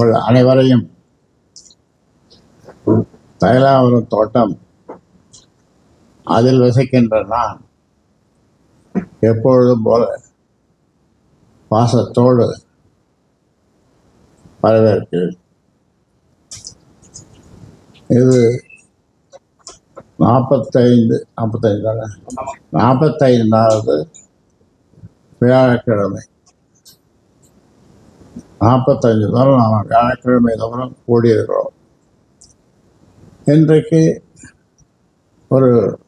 உங்கள் அனைவரையும். தைலாவரம் தோட்டம் அதில் வசிக்கின்ற நான் எப்பொழுதும் போல பாசத்தோடு வரவேற்கிறேன். இது நாற்பத்தைந்து நாற்பத்தைந்து நாற்பத்தைந்தாவது வியாழக்கிழமை. நாற்பத்தஞ்சு தரம் நாம் வியாழக்கிழமை தூரம் கூடியிருக்கிறோம் இன்றைக்கு ஒரு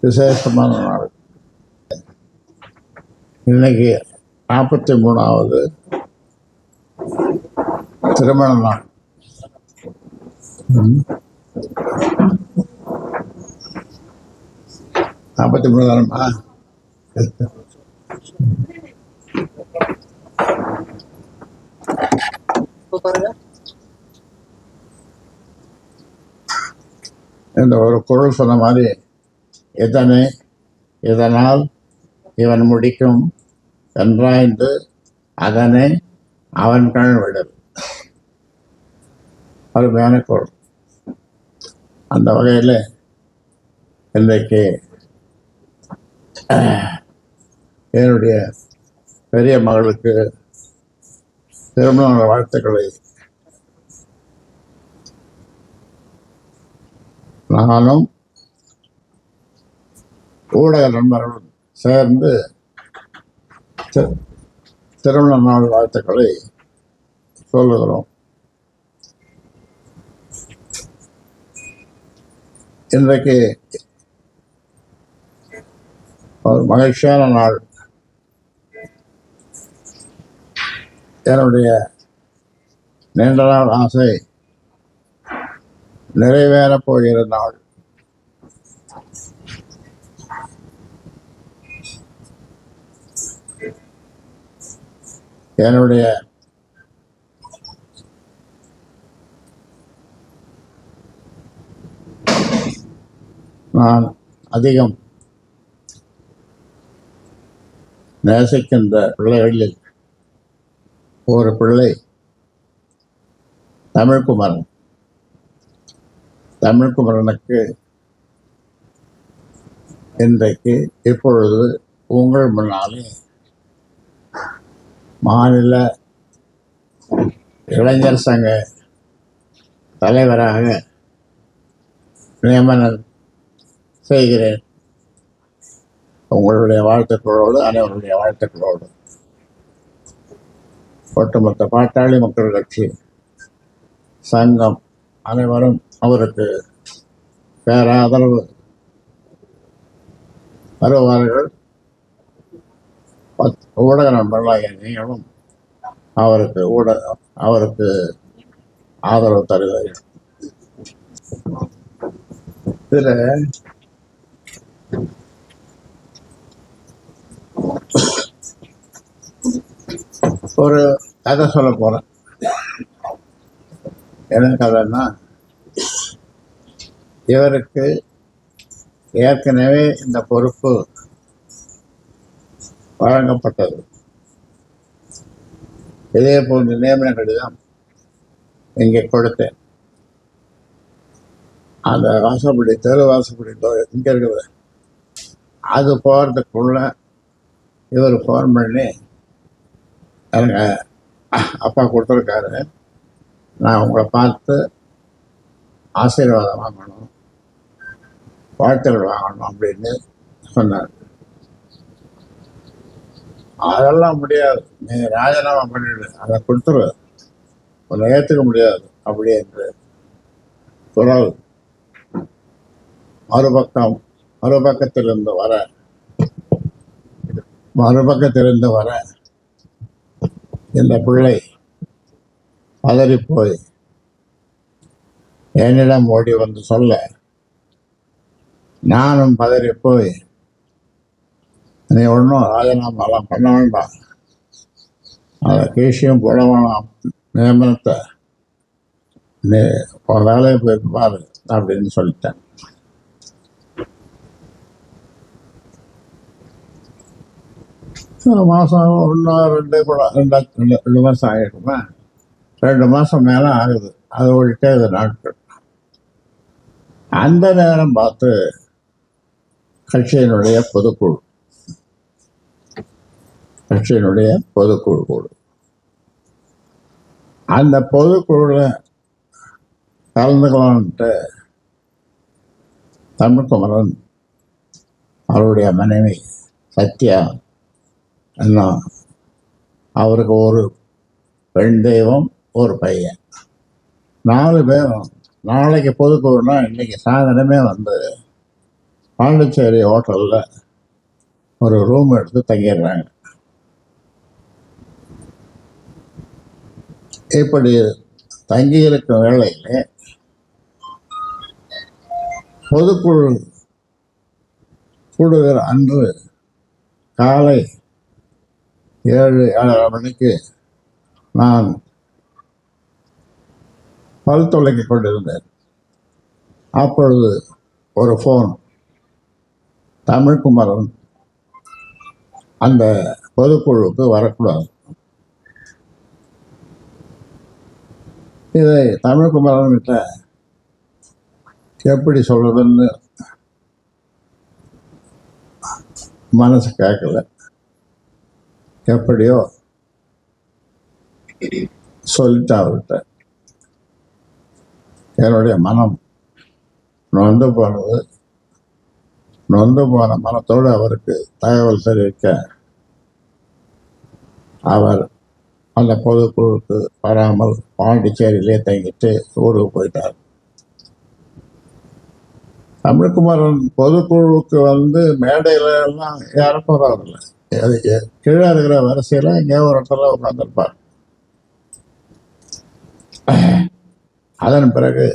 விசேஷமான நாள். இன்னைக்கு நாற்பத்தி மூணாவது திருமண நாள். நாற்பத்தி மூணு தானம்மா இப்போ பாருங்க. இந்த ஒரு குரல் சொன்ன மாதிரி இதனை இதனால் இவன் முடிக்கும் என்றாய்ந்து அதனை அவன் கண் விடல். அருமையான குரல். அந்த வகையில் இன்றைக்கு என்னுடைய பெரிய மகளுக்கு திருமண வாழ்த்துக்களை. நானும் ஊடக நண்பர்களும் சேர்ந்து திருமண நாள் வாழ்த்துக்களை சொல்லுகிறோம். இன்றைக்கு ஒரு மகிழ்ச்சியான நாள். என்னுடைய நீண்ட நாள் ஆசை நிறைவேறப் போகிற நாள். என்னுடைய நான் அதிகம் நேசிக்கின்ற பிள்ளைகளில் ஒரு பிள்ளை. தமிழ்குமரன். தமிழ்குமரனுக்கு இன்றைக்கு இப்பொழுது உங்கள் முன்னாலே மாநில இளைஞர் சங்க தலைவராக நியமனம் செய்கிறேன். உங்களுடைய வாழ்த்துக்களோடு அனைவருடைய வாழ்த்துக்களோடு. ஒட்டுமொத்த பாட்டாளி மக்கள் கட்சி சங்கம் அனைவரும் அவருக்கு பேராதரவு. வருவார்கள். ஊடக நண்பர்களாகிய நீங்களும் அவருக்கு ஊடக அவருக்கு ஆதரவு தருவீர்கள் இதுல ஒரு கதை சொல்ல போறேன். என்ன கதைன்னா இவருக்கு ஏற்கனவே இந்த பொறுப்பு வழங்கப்பட்டது. இதே போன்ற நியமன கடிதம் இங்கே கொடுத்தேன். அந்த வாசப்படி தெரு வாசப்படி இங்கே இருக்குது. அது போகிறதுக்குள்ள இவர் ஃபோன் பண்ணி அவங்க அப்பா கொடுத்துருக்காரு. நான் உங்களை பார்த்து ஆசீர்வாதம் வாங்கணும் வாழ்த்துக்கள் வாங்கணும் அப்படின்னு சொன்னார். அதெல்லாம் முடியாது. நீ ராஜினாமா பண்ணிடு. அதை கொடுத்துரு. உன்னை ஏற்றுக்க முடியாது அப்படி என்று குரல் மறுபக்கம் மறுபக்கத்திலிருந்து வர. மறுபக்கத்திலிருந்து வர. இந்த பிள்ளை பதறிப்போய் என்னிடம் ஓடி வந்து சொல்ல நானும் பதறிப்போய் நீ ஒன்றும் ராஜினாமாலாம் பண்ண வேண்டாம். அதை கேஷியம் போட வேணாம் நியமனத்தை நீ ஒரு வேலையை போய் பாரு அப்படின்னு சொல்லிட்டேன். மாதம் ஒன்று ரெண்டு கூட ரெண்டு ரெண்டு மாதம் ஆகிடுமா ரெண்டு மாதம் மேலே ஆகுது. அது ஓடிட்டே இது நாட்கள். அந்த நேரம் பார்த்து கட்சியினுடைய பொதுக்குழு. கட்சியினுடைய பொதுக்குழு கூடு. அந்த பொதுக்குழுவில் கலந்துக்கலான்ட்டு தமிழ்குமரன் அவருடைய மனைவி சத்யா அவருக்கு ஒரு பெண் தெய்வம் ஒரு பையன். நாலு பேரும் நாளைக்கு பொதுக்குழுனா இன்னைக்கு சாயந்தரமே வந்து பாண்டிச்சேரி ஹோட்டலில் ஒரு ரூம் எடுத்து தங்கிடுறாங்க. இப்படி தங்கியிருக்கும் வேளையிலே பொதுக்குழு கூடுகிற அன்று காலை ஏழு ஏழரை மணிக்கு நான் பல் தொலைக்கிக் கொண்டிருந்தேன். அப்பொழுது ஒரு ஃபோன் தமிழ்குமரன் அந்த பொதுக்குழுவுக்கு வரக்கூடாது. இதை தமிழ்குமரன் கிட்ட எப்படி சொல்றதுன்னு மனசு கேட்கல. எப்படியோ சொல்லிட்டு அவர்கிட்ட என்னுடைய மனம் நொந்து போனது நொந்து போன மனத்தோடு அவருக்கு தகவல் தெரிவிக்க அவர் அந்த பொதுக்குழுக்கு வராமல் பாண்டிச்சேரியிலே தங்கிட்டு ஊருக்கு போயிட்டார் தமிழ்குமரன் பொதுக்குழுவுக்கு வந்து மேடையில எல்லாம் யாரும் போறாருல்ல அது கீழே இருக்கிற வரிசையில எங்கேயோ ஒரு இடத்துல உட்காந்துருப்பார் அதன் பிறகு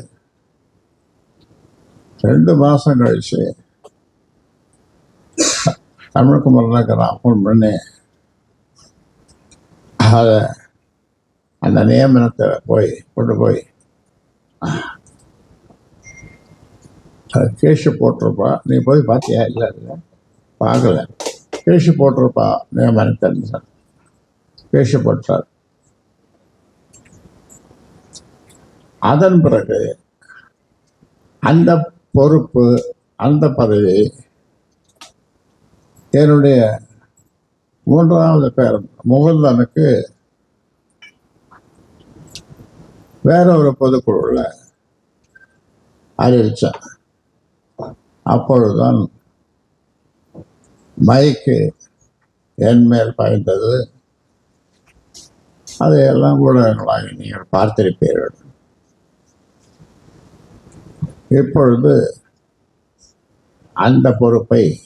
ரெண்டு மாசம் கழிச்சு தமிழ்குமரனுக்கு நான் ஃபோன் பண்ணி அதை அந்த நியமனத்தை போய் கொண்டு போய் கேஷு போட்டிருப்பா. நீ போய் பார்த்தியா? இல்லை இல்லை. பார்க்கல. பேசி போட்டிருப்பா நியமனத்தை தெரிஞ்சார் பேசி போட்டார் அதன் பிறகு அந்த பொறுப்பு அந்த பதவி என்னுடைய மூன்றாவது பேரன் முகுந்தனுக்கு வேற ஒரு பொதுக்குழுவில் அறிவித்தேன் அப்பொழுதுதான் மைக்கு என் மேல் பாய்ந்தது. அதையெல்லாம் ஊடகங்களாக நீங்கள் பார்த்திருப்பீர்கள். இப்பொழுது அந்த பொறுப்பை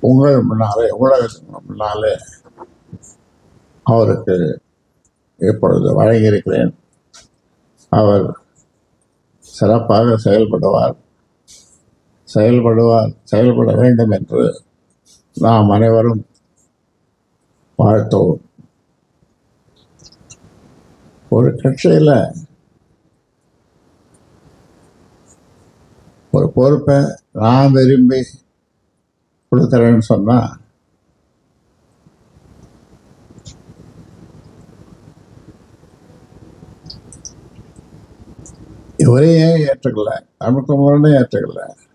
உங்கள் முன்னாலே உலகத்துக்கு முன்னாலே அவருக்கு இப்பொழுது வழங்கியிருக்கிறேன். அவர் சிறப்பாக செயல்படுவார். செயல்படுவார் செயல்பட வேண்டும் என்று நாம் அனைவரும் வாழ்த்துவோம். ஒரு கட்சியில் ஒரு பொறுப்பை நான் விரும்பி கொடுத்துறேன்னு சொன்னா இவரையே ஏற்றுக்கல தமிழ்குமரனே ஏற்றுக்கல.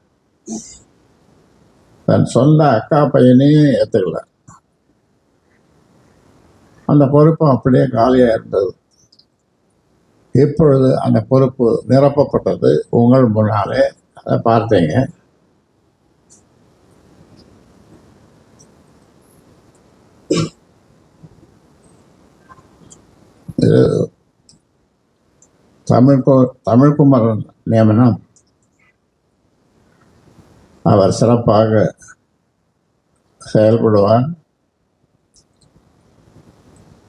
தன் சொந்த அக்கா பையனையும் ஏற்றுக்கல அந்த பொறுப்பு அப்படியே காலியா இருந்தது. இப்பொழுது அந்த பொறுப்பு நிரப்பப்பட்டது. உங்கள் முன்னாலே அதை பார்த்தீங்க. இது தமிழ் தமிழ்குமரன் நியமனம். அவர் சிறப்பாக செயல்படுவார்.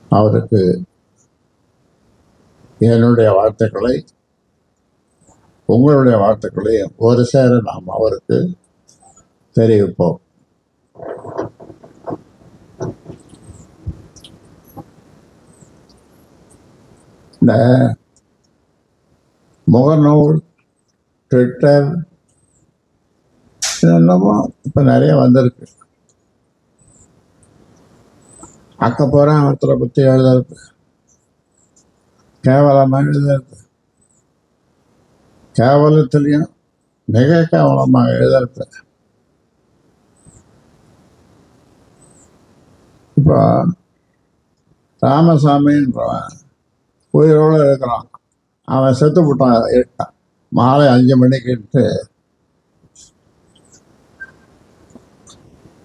அவருக்கு என்னுடைய வார்த்தைகளை உங்களுடைய வார்த்தைகளை ஒரு சேர நாம் அவருக்கு தெரிவிப்போம். இந்த முகநூல் ட்விட்டர் என்னமோ இப்போ நிறைய வந்திருக்கு. அக்க போகிறேன் ஒருத்தரை பற்றி எழுதுறது கேவலமாக எழுதுறது கேவலத்திலையும் மிக கேவலமாக எழுதுறது இப்போ ராமசாமின்றவன் உயிரோடு இருக்கிறான். அவன் செத்து விட்டான் மாலை அஞ்சு மணிக்கு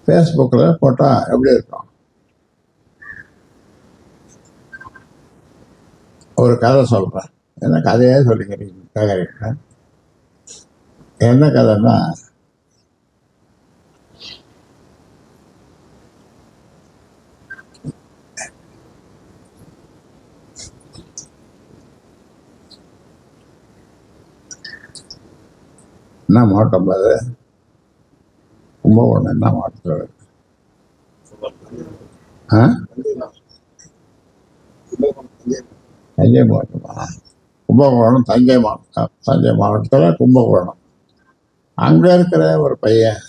ஃபேஸ்புக்கில் போட்டால் எப்படி இருக்கும்? ஒரு கதை சொல்கிறேன் என்ன கதையே சொல்லிக்கிறீங்க கேட்குறீங்க என்ன கதைன்னா என்ன மாவட்டம் அது? கும்பகோணம் என்ன மாவட்டத்தில் இருக்கு ஆ தஞ்சை மாவட்டமா கும்பகோணம் தஞ்சை மாவட்டம் தஞ்சை மாவட்டத்தில் கும்பகோணம். அங்கே இருக்கிற ஒரு பையன்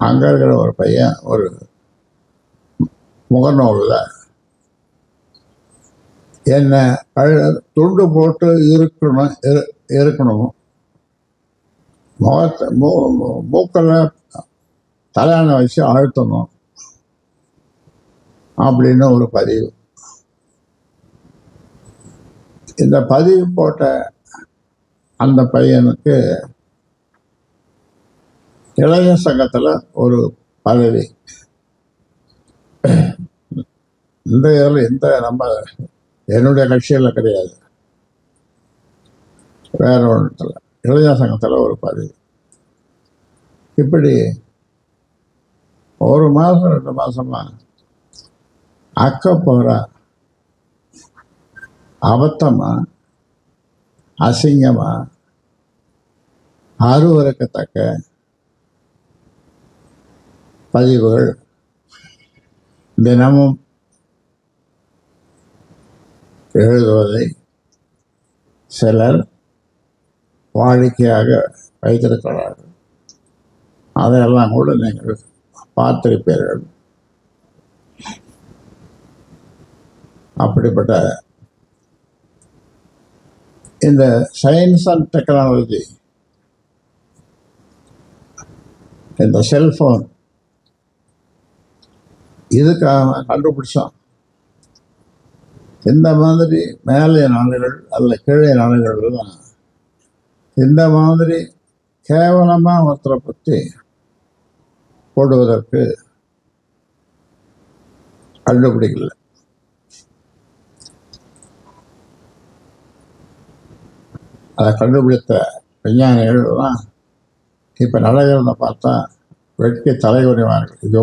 அங்கே இருக்கிற ஒரு பையன் ஒரு முகநூலில் என்ன துண்டு போட்டு இருக்கணும் இரு- இருக்கணும். முகத்தை மூ மூ- மூக்கில் தலையாணை வச்சு அழுத்தணும் அப்படின்னு ஒரு பதிவு இந்த பதிவு போட்ட அந்த பையனுக்கு இளைய சங்கத்தில் ஒரு பதவி இந்த இதில் இந்த நம்ம என்னுடைய கட்சியில் கிடையாது வேற ஒன்றுத்தில் இளைஞர் சங்கத்தில் ஒரு பதிவு இப்படி ஒரு மாதம் ரெண்டு மாசமா அக்க போகிற அபத்தமா அசிங்கமா அருவருக்கத்தக்க பதிவுகள் தினமும் எழுதுவதை சிலர் வாடிக்கையாக வைத்திருக்கிறார்கள். அதையெல்லாம் கூட நீங்கள் பார்த்திருப்பீர்கள். அப்படிப்பட்ட இந்த சயின்ஸ் அண்ட் டெக்னாலஜி இந்த செல்ஃபோன் இதுக்காக கண்டுபிடிச்சோம். இந்த மாதிரி மேலே நாடுகள் அல்ல கீழே நாடுகள்லாம் இந்த மாதிரி கேவலமாக ஒருத்தரை பற்றி போடுவதற்கு கண்டுபிடிக்கல. அதை கண்டுபிடித்த விஞ்ஞானிகள்லாம் இப்போ நடக்கிறத பார்த்தா வெட்கி தலைகுனிவார்கள் இதோ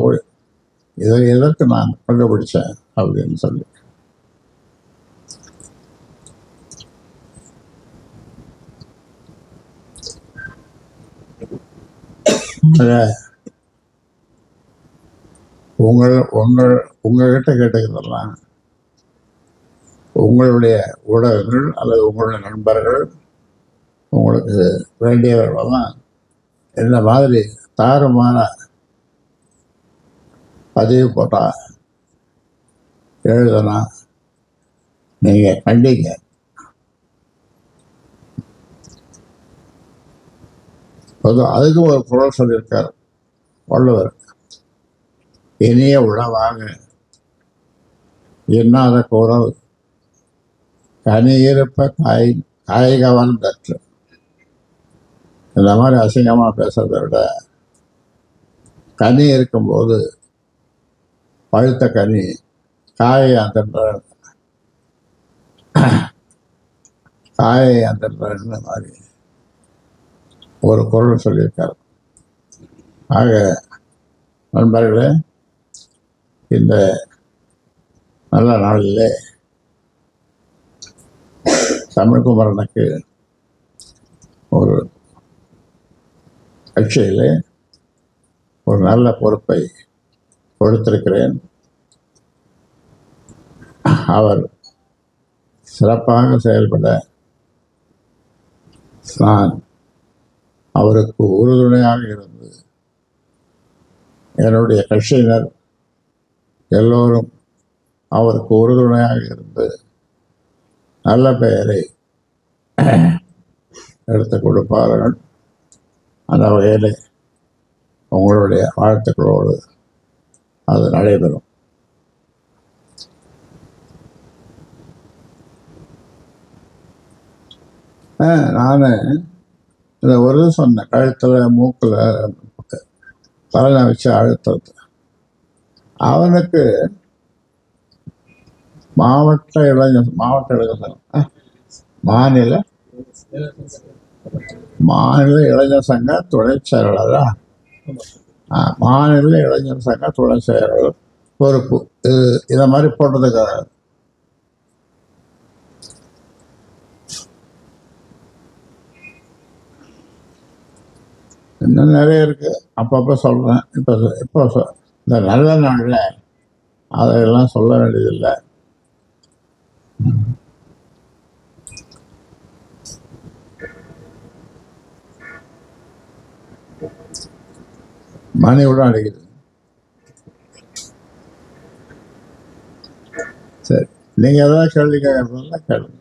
இதை எதற்கு நான் கண்டுபிடிச்சேன் அப்படின்னு சொல்லி ஆக, உங்கள் உங்கள் உங்ககிட்ட கேட்டுக்கிறதெல்லாம் உங்களுடைய ஊடகங்கள் அல்லது உங்களுடைய நண்பர்கள் உங்களுக்கு வேண்டியவர்களெல்லாம் இந்த மாதிரி தாறுமான பதிவு போட்டால் எழுதலாம் நீங்கள் கண்டிங்க. அது அதுக்கு ஒரு குரல் சொல்லியிருக்கார் வள்ளுவர். இனிய உணவாக எண்ணாத குரல் கனி இருப்ப காய் காய்கவன் தற்று இந்த மாதிரி அசிங்கமாக பேசுறதை விட கனி இருக்கும்போது பழுத்த கனி காயை அந்தன்ற காயை அந்த மாதிரி. ஒரு குரல் சொல்லியிருக்கார். ஆக நண்பர்களே இந்த நல்ல நாளிலே தமிழ்குமரனுக்கு ஒரு கட்சியிலே ஒரு நல்ல பொறுப்பை கொடுத்திருக்கிறேன். அவர் சிறப்பாக செயல்பட நான் அவருக்கு உறுதுணையாக இருந்து என்னுடைய கட்சியினர் எல்லோரும் அவருக்கு உறுதுணையாக இருந்து நல்ல பெயரை எடுத்து கொடுப்பார்கள். அந்த வகையில் உங்களுடைய வாழ்த்துக்களோடு அது நடைபெறும். நான் இந்த ஒரு சொன்னேன் கழுத்தில் மூக்கில் தலையை வச்சு அழுத்துறது. அவனுக்கு மாவட்ட இளைஞர் மாவட்ட இளைஞர் மாநில மாநில இளைஞர் சங்க துணை செயலாளரா? மாநில இளைஞர் சங்க துணை செயலாளர் பொறுப்பு. இது இதை மாதிரி போட்டதுக்கு இன்னும் நிறைய இருக்கு. அப்பப்போ சொல்கிறேன் இப்போ இப்போ சொ- இந்த நல்ல நாளில் அதையெல்லாம் சொல்ல வேண்டியதில்லை. மணி விட அடிக்குது. சரி. நீங்கள் ஏதாவது கேள்வி கேட்கறதுல கேளுங்க.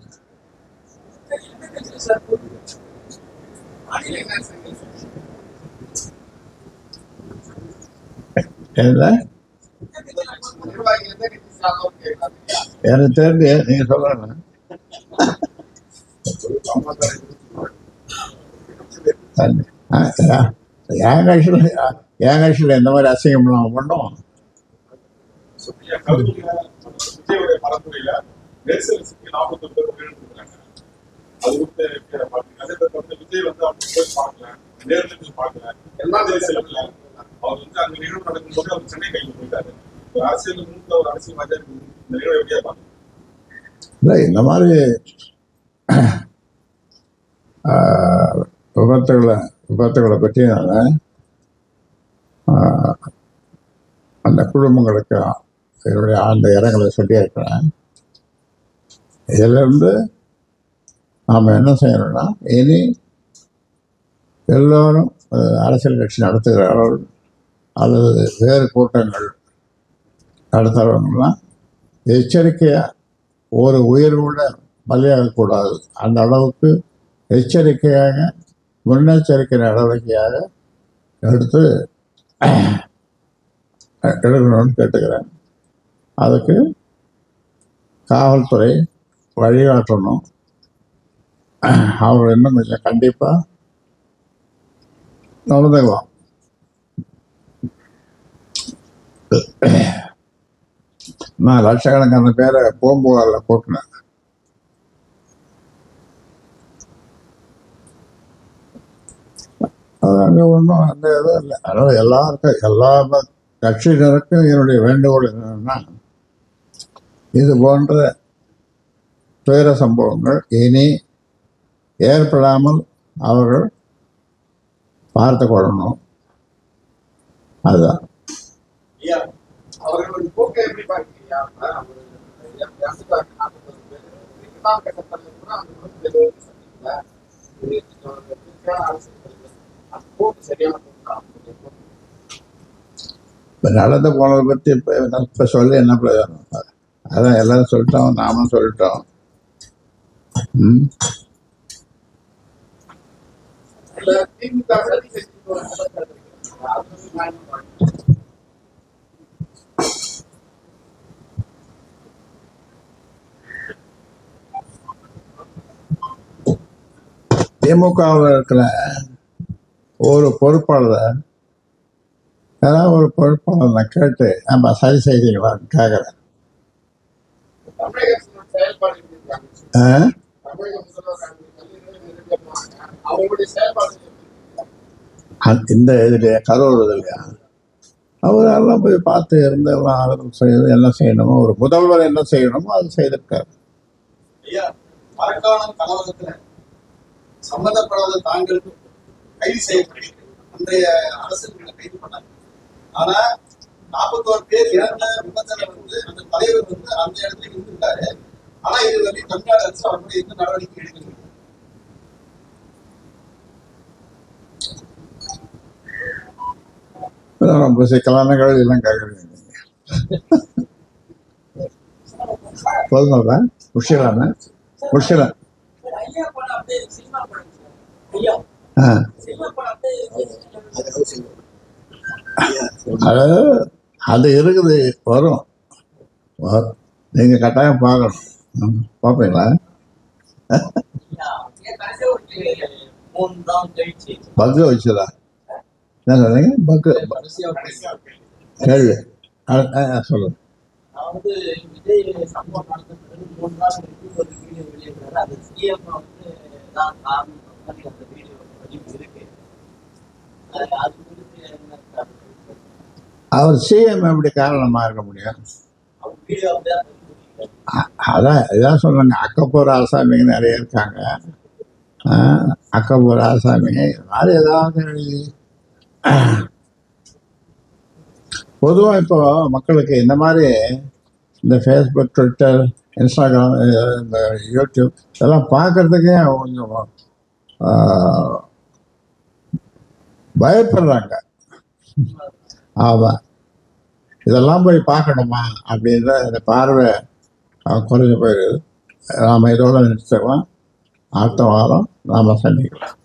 என்ன எனக்கு தெரிஞ்சு நீங்க சொல்லுங்க என் கட்சியில் என் கட்சியில் இந்த மாதிரி அசிங்கம்லாம் பண்ணோம் அது விஜய் வந்து அவங்க போய் பார்க்கல நேரில் போய் பார்க்கல எல்லா தேசியம் அவர் வந்து அங்க நிகழ்வு நடக்கும்போது அவர் சென்னை கையில் போயிட்டாரு. அரசியல் மூத்த ஒரு அரசியல்வாதியா இருக்கு. இந்த நிகழ்வு எப்படியா பாருங்க இந்த மாதிரி விபத்துகளை விபத்துகளை பற்றினால அந்த குடும்பங்களுக்கு என்னுடைய ஆழ்ந்த இடங்களை சொல்லியிருக்கிறேன். இதிலிருந்து நாம் என்ன செய்யணும்னா இனி எல்லோரும் அரசியல் கட்சி நடத்துகிறார்கள். அல்லது வேறு கூட்டங்கள் நடத்துகிறவங்களாம் எச்சரிக்கையாக ஒரு உயிர் கூட பலியாகக்கூடாது. அந்த அளவுக்கு எச்சரிக்கையாக முன்னெச்சரிக்கை நடவடிக்கையாக எடுத்து எடுக்கணும்னு கேட்டுக்கிறேன். அதுக்கு காவல்துறை வழிகாட்டணும். அவர் இன்னும் கொஞ்சம் கண்டிப்பாக நடந்துக்கலாம். நான் லட்சக்கணக்கான பேரை பூம்புகாரில் கூட்டினேன் அது அங்கே ஒன்றும் அந்த இதுவும் இல்லை. அதனால் எல்லாருக்கும் எல்லா கட்சியினருக்கும் என்னுடைய வேண்டுகோள் என்னென்னா இது போன்ற துயர சம்பவங்கள் இனி ஏற்படாமல் அவர்கள் பார்த்து கொள்ளணும். அதுதான். ஐயா, அவர்களுடைய போக்கை எப்படி பார்க்கிறீங்க. இப்போ நடந்து போனதை பற்றி இப்போ இப்போ சொல்லி என்ன பிரயோஜனம்? அதான் எல்லாரும் சொல்லிட்டோம் நாமும் சொல்லிட்டோம். திமுக சதி செஞ்சுட்டு ஒரு குற்றச்சாட்டு இருக்கு. அது வந்து நான் என்ன பார்க்கிறேன்? திமுகவில் இருக்கிற ஒரு பொறுப்பாளர் ஏதாவது ஒரு பொறுப்பாளர் நான் கேட்டு நம்ம சரி செய்தீங்களான்னு கேட்குறேன் இந்த இதுலையா? கரூர் இதுலையா? அவர் எல்லாம் போய் பார்த்து இருந்து எல்லாம் ஆதரவு செய்து என்ன செய்யணுமோ ஒரு முதல்வர் என்ன செய்யணுமோ அது செய்திருக்காரு. சம்பந்தப்படாத தாங்களுக்கு கைது செய்யப்படுகிறது. அன்றைய அரசு கைது பண்ணாங்க. ஆனா நாற்பத்தோரு பேர் இறந்த விபத்துல வந்து அந்த தலைவர் வந்து அந்த இடத்துல இருந்திருக்காரு. ஆனா இது வரைக்கும் தமிழ்நாடு அரசு அவருடைய எந்த நடவடிக்கை எடுக்கல ரொம்ப சிக்கலான கேள்வி எல்லாம் கேட்குறீங்க போதுமாப்பா முடிச்சிடலாமா முடிச்சிடலாம் ஆ. அது அது இருக்குது வரும். வரும். நீங்க கட்டாயம் பார்க்கணும். பார்ப்பீங்களா? பக்கு வச்சுதா? என்ன சொன்னீங்க? பக்கு. கேள்வி. ஆ, ஆ, ஆ, சொல்லுங்க. விஜய் சம்பவம் நடந்த மூணு நாள் ஒரு வீடியோ வெளியிடுறாரு. அது சிஎம் வந்து தான் காரணம். மாதிரி அந்த வீடியோ பதிவு இருக்கு. அது குறித்து என்ன? அவர் சிஎம் எப்படி காரணமாக இருக்க முடியும் அதான் இதான் சொல்லுங்க அக்கப்பூர் ஆசாமிங்க நிறைய இருக்காங்க. அக்கப்பூர் ஆசாமிங்க இது மாதிரி ஏதாவது பொதுவாக இப்போ மக்களுக்கு இந்த மாதிரி இந்த ஃபேஸ்புக் ட்விட்டர் இன்ஸ்டாகிராம் இந்த யூடியூப் இதெல்லாம் பார்க்கறதுக்கே கொஞ்சம் பயப்படுறாங்க. ஆமாம் இதெல்லாம் போய் பார்க்கணுமா அப்படின்ற இந்த பார்வை குறைஞ்சு போயிடுது. நாம் இதோட நிறுத்திக்கலாம். அடுத்த வாரம் நாம் சந்திக்கலாம்.